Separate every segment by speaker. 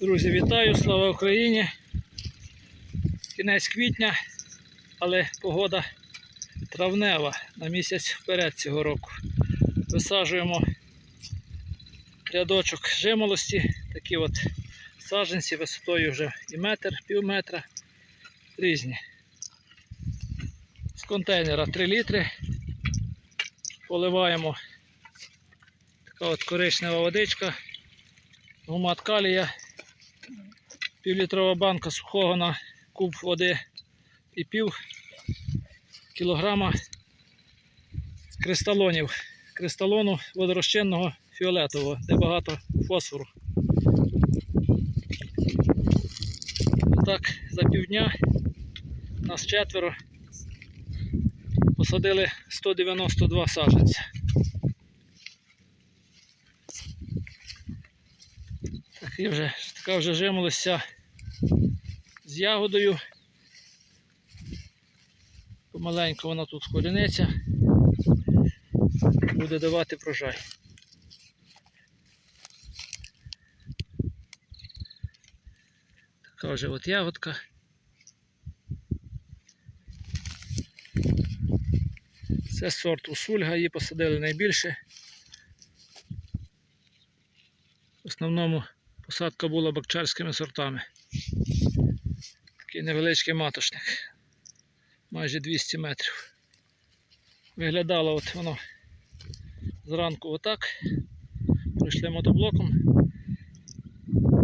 Speaker 1: Друзі, вітаю! Слава Україні! Кінець квітня, але погода травнева на місяць вперед цього року. Висаджуємо рядочок жимолості, такі от саджанці висотою вже і метр, пів метра, різні. З контейнера 3 літри. Поливаємо така от коричнева водичка, гумат калія, півлітрова банка сухого на куб води і пів кілограма кристалонів, кристалону водорозчинного фіолетового, де багато фосфору. Так, за півдня нас четверо посадили 192 саджанця. Такі вже, така вже жимолося з ягодою. Помаленьку вона тут коріниться. Буде давати врожай. Така вже от ягодка. Це сорт усульга, її посадили найбільше. В основному посадка була бакчарськими сортами. Такий невеличкий матошник. Майже 200 метрів. Виглядало от воно зранку отак. Пройшли мотоблоком.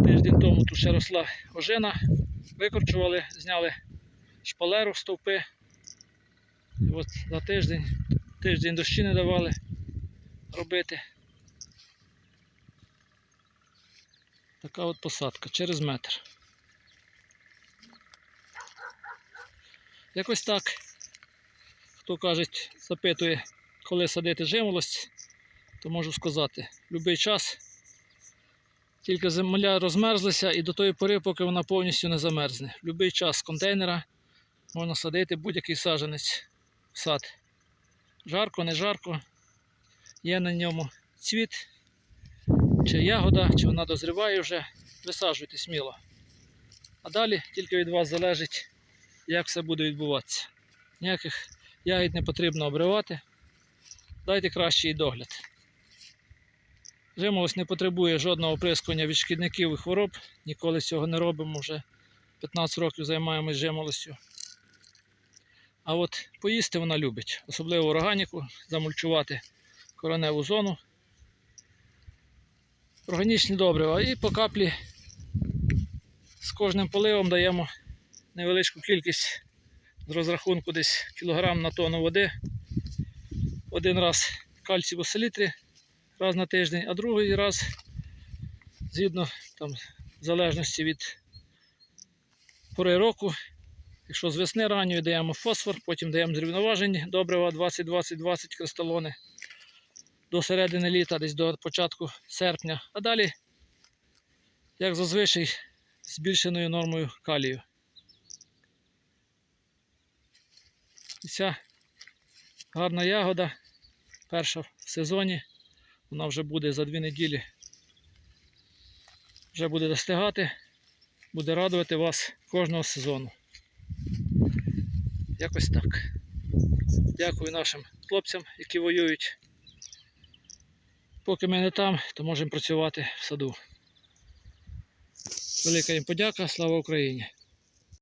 Speaker 1: Тиждень тому тут ще росла ожина. Викорчували, зняли шпалеру стовпи. І от за тиждень, тиждень дощі не давали робити. Така от посадка через метр. Якось так. Хто кажуть, запитує, коли садити жимолость, то можу сказати, будь-який час. Тільки земля розмерзлася і до тої пори, поки вона повністю не замерзне. В будь-який час з контейнера можна садити будь-який саджанець в сад. Жарко, не жарко. Є на ньому цвіт, чи ягода, чи вона дозріває вже. Висаджуйте сміло. А далі тільки від вас залежить, як все буде відбуватися. Ніяких ягід не потрібно обривати. Дайте кращий догляд. Жимолость не потребує жодного оприскування від шкідників і хвороб. Ніколи цього не робимо вже 15 років займаємось жимолостю. А от поїсти вона любить, особливо органіку, замульчувати короневу зону. Органічні добрива і по каплі з кожним поливом даємо невеличку кількість з розрахунку десь кілограм на тонну води. Один раз кальцій в оселітрі раз на тиждень, а другий раз згідно там, в залежності від пори року. Якщо з весни ранньої даємо фосфор, потім даємо зрівноважені добрива 20-20-20 кристалони до середини літа, десь до початку серпня, а далі, як зазвичай, збільшеною нормою калію. Ця гарна ягода, перша в сезоні, вона вже буде за дві неділі, вже буде достигати, буде радувати вас кожного сезону. Якось так. Дякую нашим хлопцям, які воюють. Поки ми не там, то можемо працювати в саду. Велика їм подяка, слава Україні!